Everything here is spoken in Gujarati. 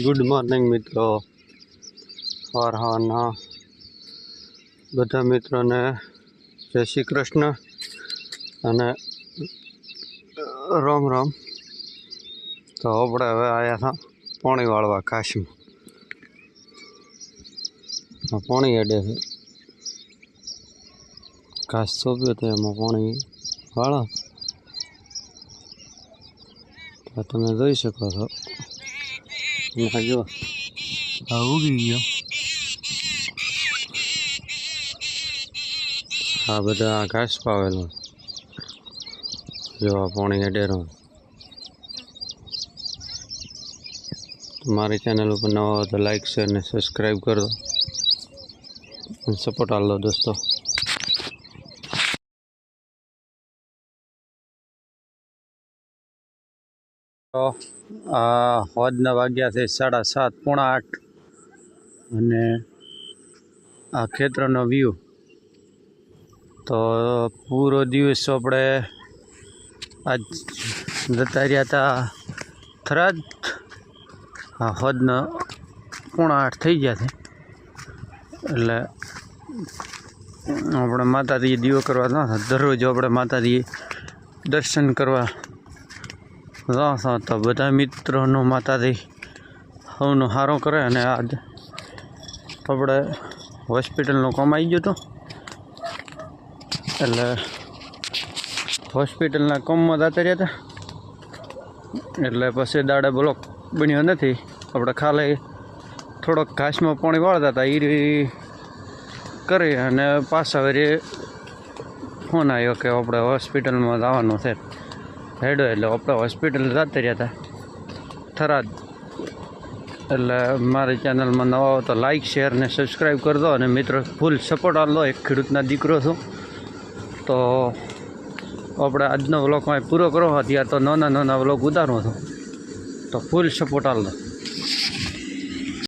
ગુડ મોર્નિંગ મિત્રો. વાર હવારના બધા મિત્રોને જય શ્રી કૃષ્ણ. અને રામ રામ. તો આપણે હવે આવ્યા હતા પાણી વાળવા કાશમાં. પાણી અડે છે. કાશ સોંપ્યો તો એમાં પાણી વાળો. તમે જોઈ શકો છો. ના જો આ ઉગી ગયો આ બધા ઘાસ પાવેલો જો આ પાણી અડેરો મારી ચેનલ ઉપર નવા હોય તો લાઈક શેર ને સબસ્ક્રાઈબ કરો. સપોર્ટ આલ દોસ્તો આ હોદના વાગ્યા છે સાડા સાત, પોણા આઠ. અને આ ખેતરનો વ્યૂ તો, પૂરો દિવસ આપણે આજ જતા રહ્યા હતા થરાદ. આ હોદના પોણા આઠ થઈ ગયા છે. એટલે આપણે માતાજીએ દીવો કરવા ન દરરોજ આપણે માતાજીએ દર્શન કરવા જાઉં છું બધા મિત્રોનો માતાજી સૌનો સારો કરે અને આજ આપણે હોસ્પિટલનું કામ આવી ગયું હતું એટલે હોસ્પિટલના કામમાં જતા રહ્યા હતા. એટલે પછી દાડે બ્લોક બન્યો નથી. આપણે ખાલી થોડોક ઘાસમાં પાણી વાળતા હતા. એ કરી અને પાછા ફોન આવ્યો કે આપણે હોસ્પિટલમાં જવાનું છે. હેડો એટલે આપણે હોસ્પિટલ જતા રહ્યા હતા. થરાદ. એટલે મારી ચેનલમાં નવા તો લાઇક શેર ને સબસ્ક્રાઈબ કરી દો અને મિત્રો ફૂલ સપોર્ટ આપો એક ખેડૂતના દીકરો છું. તો આપણે આજનો વ્લોગ પૂરો કરો. અત્યારે તો નાના નાના વ્લોગ ઉતારું છું. તો ફૂલ સપોર્ટ આપો